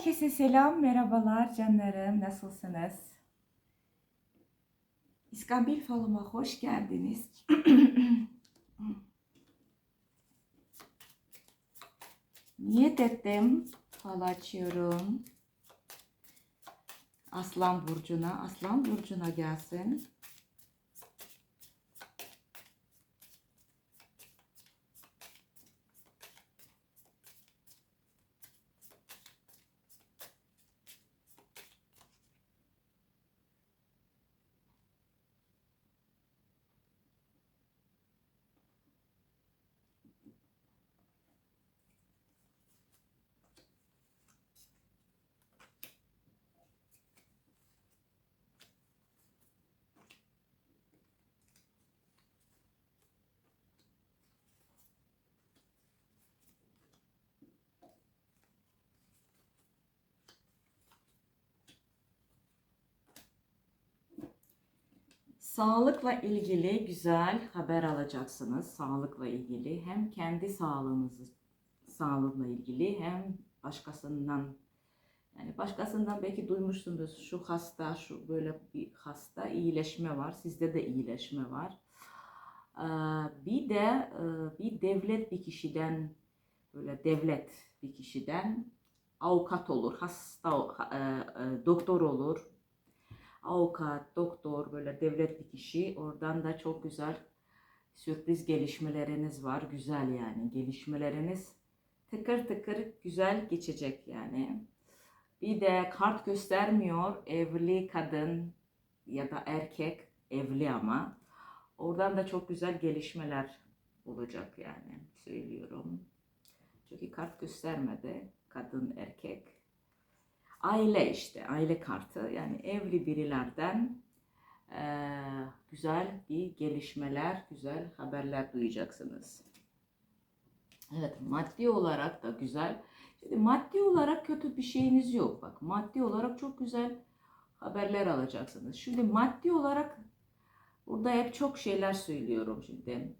Herkese selam, merhabalar canlarım. Nasılsınız? İskambil falıma hoş geldiniz. Niyet ettim. Fal açıyorum. Aslan burcuna, Aslan burcuna gelsin. Sağlıkla ilgili güzel haber alacaksınız. Sağlıkla ilgili hem kendi sağlığınızı sağlığıyla ilgili hem başkasından yani başkasından belki duymuşsunuz şu hasta şu böyle bir hasta iyileşme var. Sizde de iyileşme var. Ee, Bir de e, bir devlet bir kişiden böyle devlet bir kişiden avukat olur, hasta e, e, doktor olur, avukat, doktor, böyle devlet bir kişi. Oradan da çok güzel sürpriz gelişmeleriniz var. Güzel yani gelişmeleriniz tıkır tıkır güzel geçecek yani. Bir de kart göstermiyor evli kadın ya da erkek evli ama. Oradan da çok güzel gelişmeler olacak yani söylüyorum. Çünkü kart göstermedi kadın erkek aile işte aile kartı yani evli birilerden eee, güzel bir gelişmeler, güzel haberler duyacaksınız. Evet maddi olarak da güzel. Şimdi maddi olarak kötü bir şeyiniz yok. Bak maddi olarak çok güzel haberler alacaksınız. Şimdi maddi olarak burada hep çok şeyler söylüyorum şimdi.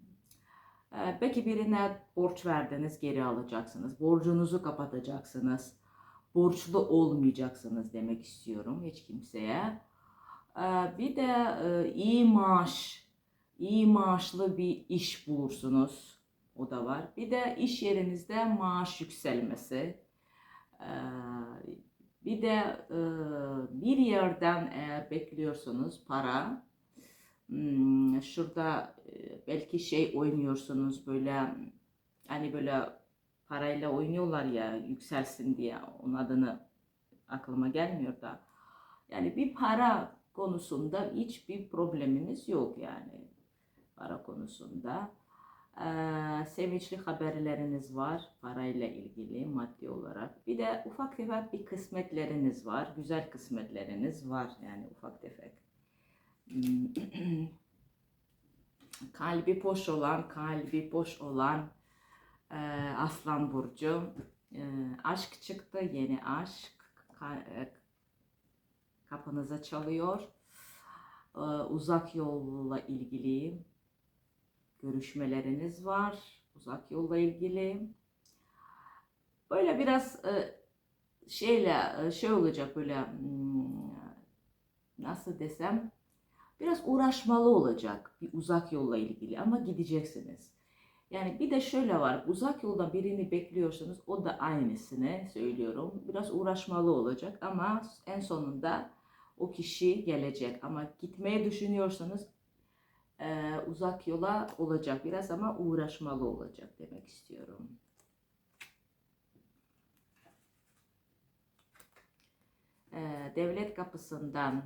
Ee, belki birine borç verdiniz geri alacaksınız. Borcunuzu kapatacaksınız borçlu olmayacaksınız demek istiyorum hiç kimseye. Ee, Bir de e, iyi maaş, iyi maaşlı bir iş bulursunuz. O da var. Bir de iş yerinizde maaş yükselmesi. Ee, Bir de e, bir yerden bekliyorsunuz para, hmm, şurada e, belki şey oynuyorsunuz böyle hani böyle parayla oynuyorlar ya yükselsin diye onun adını aklıma gelmiyor da. Yani bir para konusunda hiçbir probleminiz yok yani para konusunda. Ee, sevinçli haberleriniz var parayla ilgili maddi olarak. Bir de ufak tefek bir kısmetleriniz var. Güzel kısmetleriniz var yani ufak tefek. Hmm. kalbi boş olan, kalbi boş olan ee, Aslan Burcu. Ee, aşk çıktı, yeni aşk. Ka- e, kapınıza çalıyor. Ee, uzak yolla ilgili görüşmeleriniz var. Uzak yolla ilgili. Böyle biraz e, şeyle e, şey olacak böyle hmm, nasıl desem biraz uğraşmalı olacak bir uzak yolla ilgili ama gideceksiniz. Yani bir de şöyle var. Uzak yolda birini bekliyorsanız o da aynısını söylüyorum. Biraz uğraşmalı olacak ama en sonunda o kişi gelecek. Ama gitmeye düşünüyorsanız e, uzak yola olacak biraz ama uğraşmalı olacak demek istiyorum. E, devlet kapısından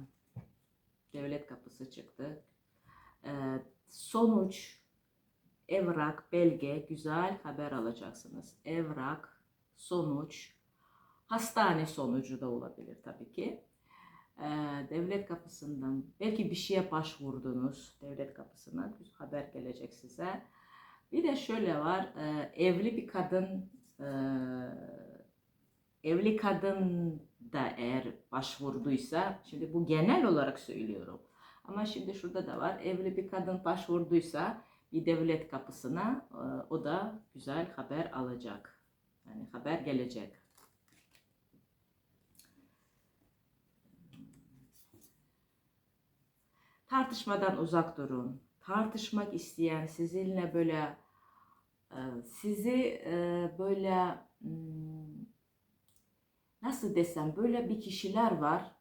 devlet kapısı çıktı. E, sonuç evrak, belge, güzel haber alacaksınız. Evrak, sonuç, hastane sonucu da olabilir tabii ki. Ee, devlet kapısından belki bir şeye başvurdunuz devlet kapısına haber gelecek size. Bir de şöyle var e, evli bir kadın e, evli kadın da eğer başvurduysa şimdi bu genel olarak söylüyorum. Ama şimdi şurada da var evli bir kadın başvurduysa bir devlet kapısına e, o da güzel haber alacak. Yani haber gelecek. Tartışmadan uzak durun. Tartışmak isteyen sizinle böyle e, sizi e, böyle hmm, nasıl desem böyle bir kişiler var.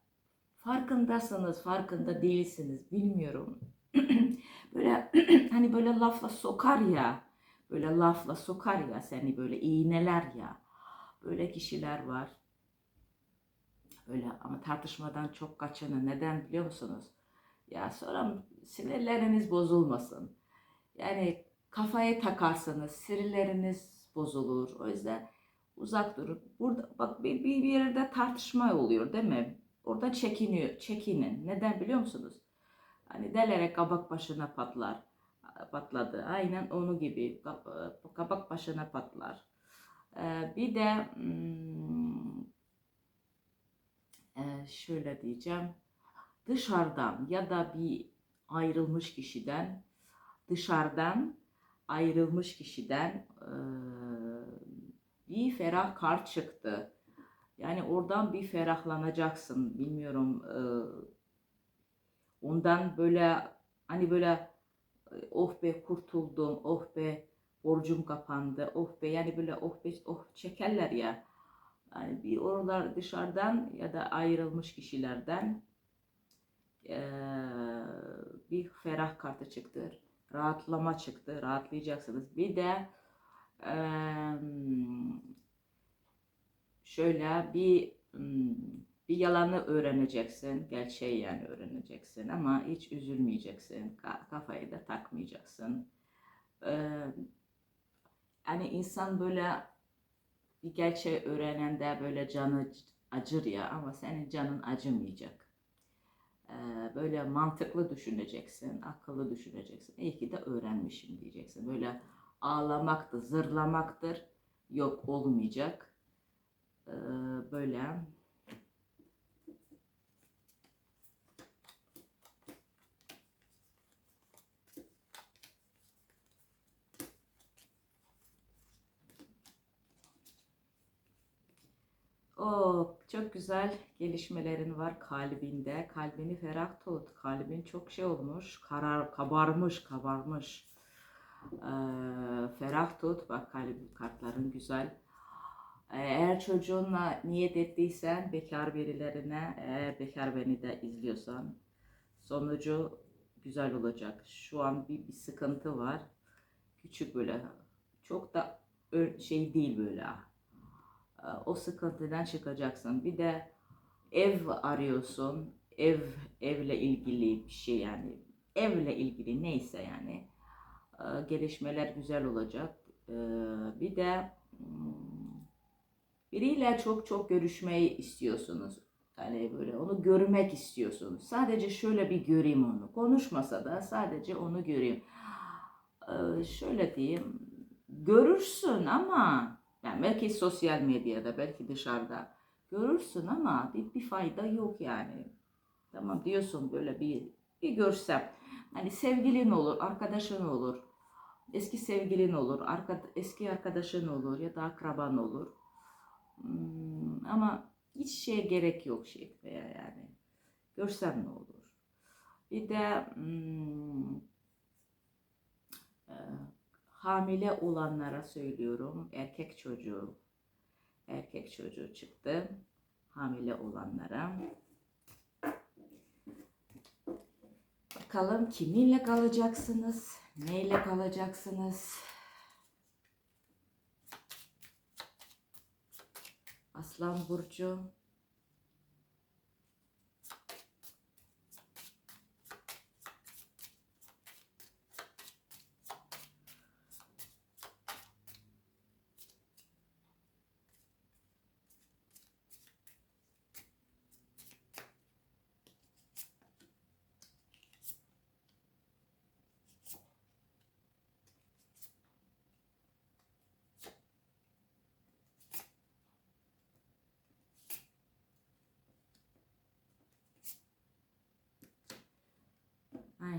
Farkındasınız, farkında değilsiniz bilmiyorum. böyle hani böyle lafla sokar ya, böyle lafla sokar ya seni böyle iğneler ya. Böyle kişiler var. Öyle ama tartışmadan çok kaçının. Neden biliyor musunuz? Ya sonra sinirleriniz bozulmasın. Yani kafaya takarsanız sinirleriniz bozulur. O yüzden uzak durun. Burada bak bir, bir bir yerde tartışma oluyor değil mi? Orada çekiniyor, çekinin. Neden biliyor musunuz? Hani derler kabak başına patlar. Patladı. Aynen onu gibi. Kabak başına patlar. Ee, bir de hmm, e, şöyle diyeceğim. Dışarıdan ya da bir ayrılmış kişiden dışarıdan ayrılmış kişiden e, bir ferah kart çıktı. Yani oradan bir ferahlanacaksın. Bilmiyorum. e, ondan böyle hani böyle oh be kurtuldum, oh be borcum kapandı, oh be yani böyle oh be oh çekerler ya. Yani bir oralar dışarıdan ya da ayrılmış kişilerden eee, bir ferah kartı çıktı. Rahatlama çıktı. Rahatlayacaksınız. Bir de eee, şöyle bir hmm, bir yalanı öğreneceksin. Gerçeği yani öğreneceksin ama hiç üzülmeyeceksin. Ka- Kafayı da takmayacaksın. Eee, yani insan böyle bir gerçeği öğrenende böyle canı acır ya ama senin canın acımayacak. Ee, böyle mantıklı düşüneceksin, akıllı düşüneceksin. İyi ki de öğrenmişim diyeceksin. Böyle ağlamaktır, zırlamaktır. Yok olmayacak. Ee, böyle O çok güzel gelişmelerin var kalbinde. Kalbini ferah tut. Kalbin çok şey olmuş, karar kabarmış, kabarmış. Ee, ferah tut. Bak kalbin kartların güzel. Eğer çocuğunla niyet ettiysen bekar birilerine, eğer bekar beni de izliyorsan sonucu güzel olacak. Şu an bir, bir sıkıntı var. Küçük böyle çok da şey değil böyle o sıkıntıdan çıkacaksın. Bir de ev arıyorsun. Ev evle ilgili bir şey yani. Evle ilgili neyse yani. E, Gelişmeler güzel olacak. E, Bir de hmm, biriyle çok çok görüşmeyi istiyorsunuz. Yani böyle onu görmek istiyorsunuz. Sadece şöyle bir göreyim onu. Konuşmasa da sadece onu göreyim. Şöyle diyeyim. Görürsün ama yani belki sosyal medyada, belki dışarıda görürsün ama bir, bir fayda yok yani. Tamam diyorsun böyle bir bir görsem. Hani sevgilin olur, arkadaşın olur. Eski sevgilin olur, arka, eski arkadaşın olur ya da akraban olur. Hmm, ama hiç şeye gerek yok şey etmeye yani. Görsem ne olur. Bir de hmm, hamile olanlara söylüyorum. Erkek çocuğu erkek çocuğu çıktı. Hamile olanlara. Bakalım kiminle kalacaksınız? Neyle kalacaksınız? Aslan burcu.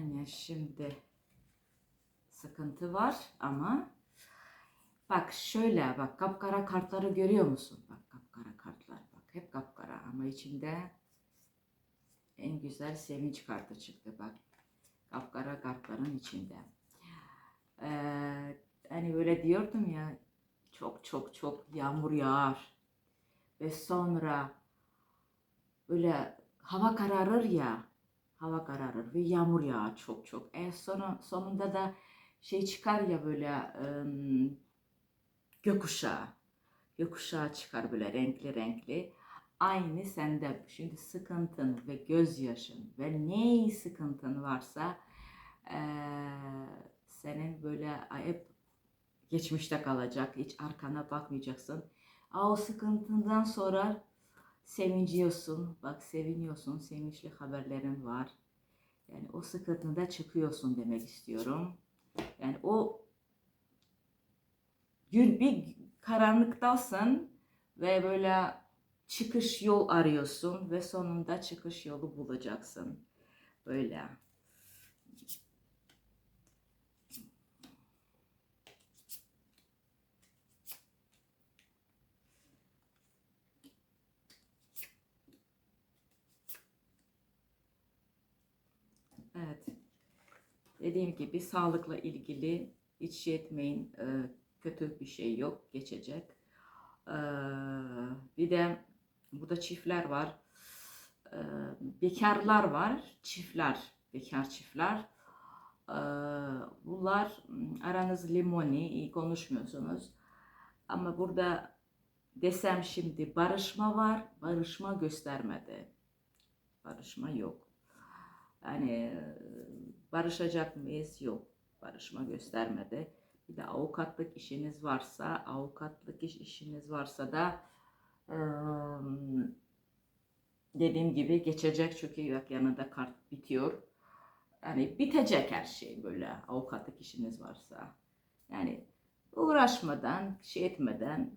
Aynen şimdi sıkıntı var ama bak şöyle bak kapkara kartları görüyor musun? Bak kapkara kartlar bak hep kapkara ama içinde en güzel sevinç kartı çıktı bak. Kapkara kartların içinde. Ee, hani böyle diyordum ya çok çok çok yağmur yağar ve sonra böyle hava kararır ya hava kararır ve yağmur yağar çok çok. En sonu, sonunda da şey çıkar ya böyle ım, gökkuşağı. Gökkuşağı çıkar böyle renkli renkli. Aynı sende şimdi sıkıntın ve gözyaşın ve ne sıkıntın varsa eee, senin böyle hep geçmişte kalacak. Hiç arkana bakmayacaksın. Aa, o sıkıntından sonra seviniyorsun. Bak seviniyorsun. Sevinçli haberlerin var. Yani o sıkıntında çıkıyorsun demek istiyorum. Yani o gün bir karanlıktasın ve böyle çıkış yol arıyorsun ve sonunda çıkış yolu bulacaksın. Böyle. Evet. Dediğim gibi sağlıkla ilgili hiç şey etmeyin. Ee, kötü bir şey yok. Geçecek. Ee, bir de burada çiftler var. Ee, bekarlar var. Çiftler. Bekar çiftler. Ee, bunlar m, aranız limoni. iyi konuşmuyorsunuz. Ama burada desem şimdi barışma var. Barışma göstermedi. Barışma yok. Yani e, barışacak mıyız? Yok. Barışma göstermedi. Bir de avukatlık işiniz varsa, avukatlık iş işiniz varsa da dediğim gibi geçecek çünkü bak yanında kart bitiyor. Yani bitecek her şey böyle avukatlık işiniz varsa. Yani uğraşmadan, şey etmeden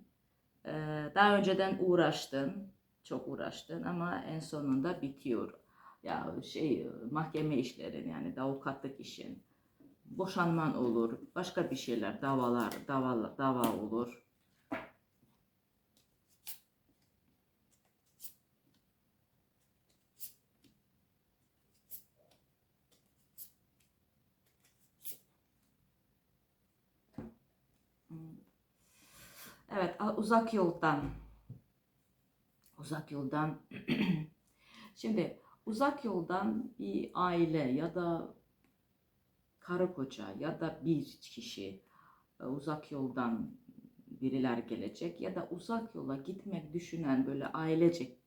daha önceden uğraştın, çok uğraştın ama en sonunda bitiyor ya şey mahkeme işlerin yani avukatlık işin boşanman olur başka bir şeyler davalar dava dava olur. Evet uzak yoldan uzak yoldan şimdi uzak yoldan bir aile ya da karı koca ya da bir kişi e, uzak yoldan biriler gelecek ya da uzak yola gitmek düşünen böyle ailecek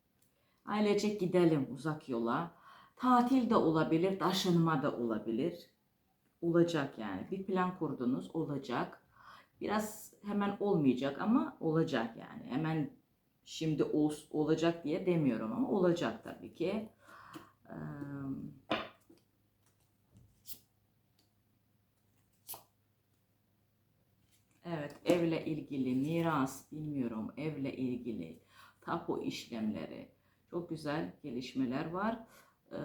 ailecek gidelim uzak yola. Tatil de olabilir, taşınma da olabilir. Olacak yani. Bir plan kurdunuz, olacak. Biraz hemen olmayacak ama olacak yani. Hemen şimdi ol, olacak diye demiyorum ama olacak tabii ki. Eee, Evet, evle ilgili miras bilmiyorum, evle ilgili tapu işlemleri çok güzel gelişmeler var. Ee,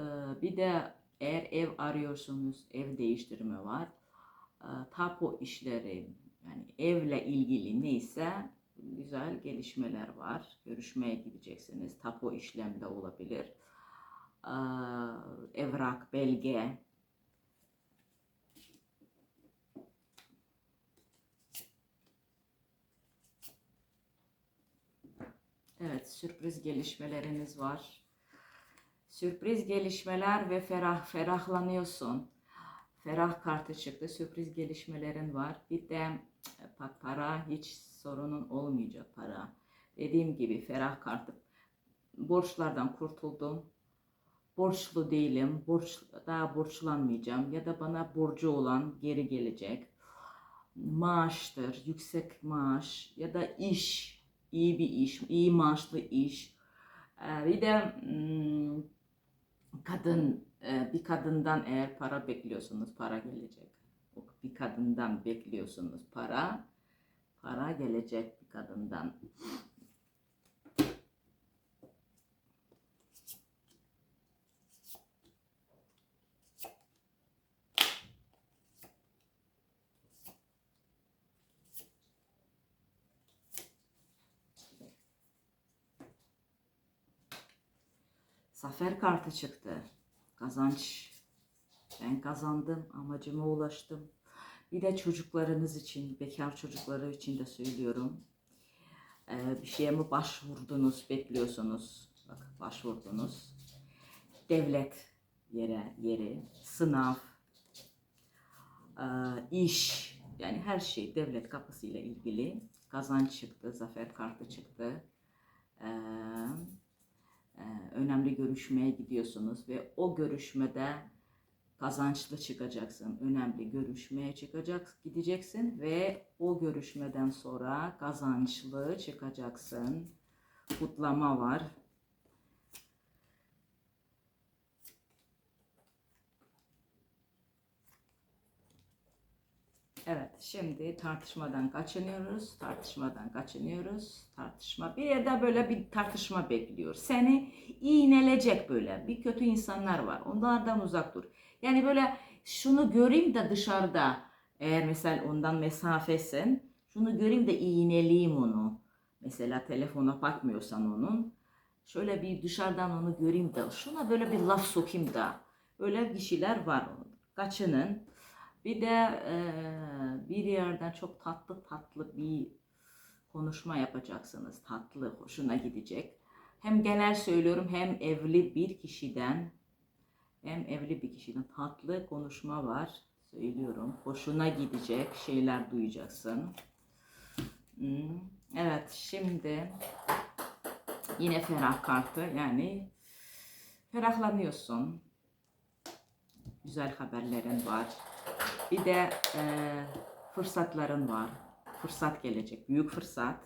bir de eğer ev arıyorsunuz, ev değiştirme var. Ee, tapu işleri yani evle ilgili neyse güzel gelişmeler var. Görüşmeye gideceksiniz. Tapu işlemde olabilir. Ee, evrak, belge, Evet, sürpriz gelişmeleriniz var. Sürpriz gelişmeler ve ferah ferahlanıyorsun. Ferah kartı çıktı. Sürpriz gelişmelerin var. Bir de para hiç sorunun olmayacak para. Dediğim gibi ferah kartı. Borçlardan kurtuldum. Borçlu değilim. Borç daha borçlanmayacağım ya da bana borcu olan geri gelecek. Maaştır, yüksek maaş ya da iş iyi bir iş, iyi maaşlı iş. Ee, Bir de hmm, kadın, e, bir kadından eğer para bekliyorsunuz, para gelecek. Bir kadından bekliyorsunuz para, para gelecek bir kadından. Zafer kartı çıktı. Kazanç. Ben kazandım, amacıma ulaştım. Bir de çocuklarınız için, bekar çocukları için de söylüyorum. Ee, bir şeye mi başvurdunuz, bekliyorsunuz. Bak başvurdunuz. Devlet yere, yeri, sınav, e, iş, yani her şey devlet kapısıyla ilgili. Kazanç çıktı, zafer kartı çıktı. Ee, görüşmeye gidiyorsunuz ve o görüşmede kazançlı çıkacaksın. Önemli görüşmeye çıkacak, gideceksin ve o görüşmeden sonra kazançlı çıkacaksın. Kutlama var. Evet, şimdi tartışmadan kaçınıyoruz, tartışmadan kaçınıyoruz, tartışma. Bir yerde böyle bir tartışma bekliyor. Seni iğnelecek böyle. Bir kötü insanlar var. Onlardan uzak dur. Yani böyle şunu göreyim de dışarıda, eğer mesela ondan mesafesin, şunu göreyim de iğneleyeyim onu. Mesela telefona bakmıyorsan onun. Şöyle bir dışarıdan onu göreyim de, şuna böyle bir laf sokayım da. Öyle kişiler var. Kaçının. Bir de eee, bir yerden çok tatlı tatlı bir konuşma yapacaksınız. Tatlı, hoşuna gidecek. Hem genel söylüyorum hem evli bir kişiden hem evli bir kişiden tatlı konuşma var. Söylüyorum. Hoşuna gidecek şeyler duyacaksın. Hmm, Evet şimdi yine ferah kartı yani ferahlanıyorsun. Güzel haberlerin var. Bir de e, fırsatların var. Fırsat gelecek. Büyük fırsat.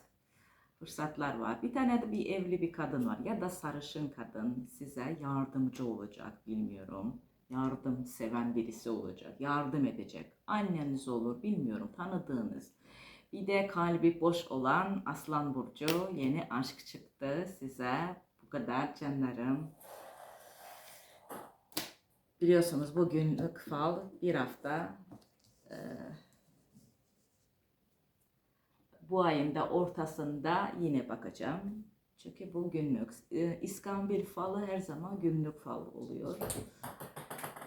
Fırsatlar var. Bir tane de bir evli bir kadın var. Ya da sarışın kadın size yardımcı olacak. Bilmiyorum. Yardım seven birisi olacak. Yardım edecek. Anneniz olur. Bilmiyorum. Tanıdığınız. Bir de kalbi boş olan Aslan Burcu yeni aşk çıktı size. Bu kadar canlarım. Biliyorsunuz bugünlük fal bir hafta e, bu ayın da ortasında yine bakacağım. Çünkü bu günlük. E, İskambil falı her zaman günlük fal oluyor.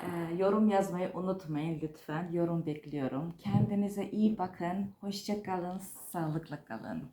E, yorum yazmayı unutmayın lütfen. Yorum bekliyorum. Kendinize iyi bakın. Hoşça kalın. Sağlıkla kalın.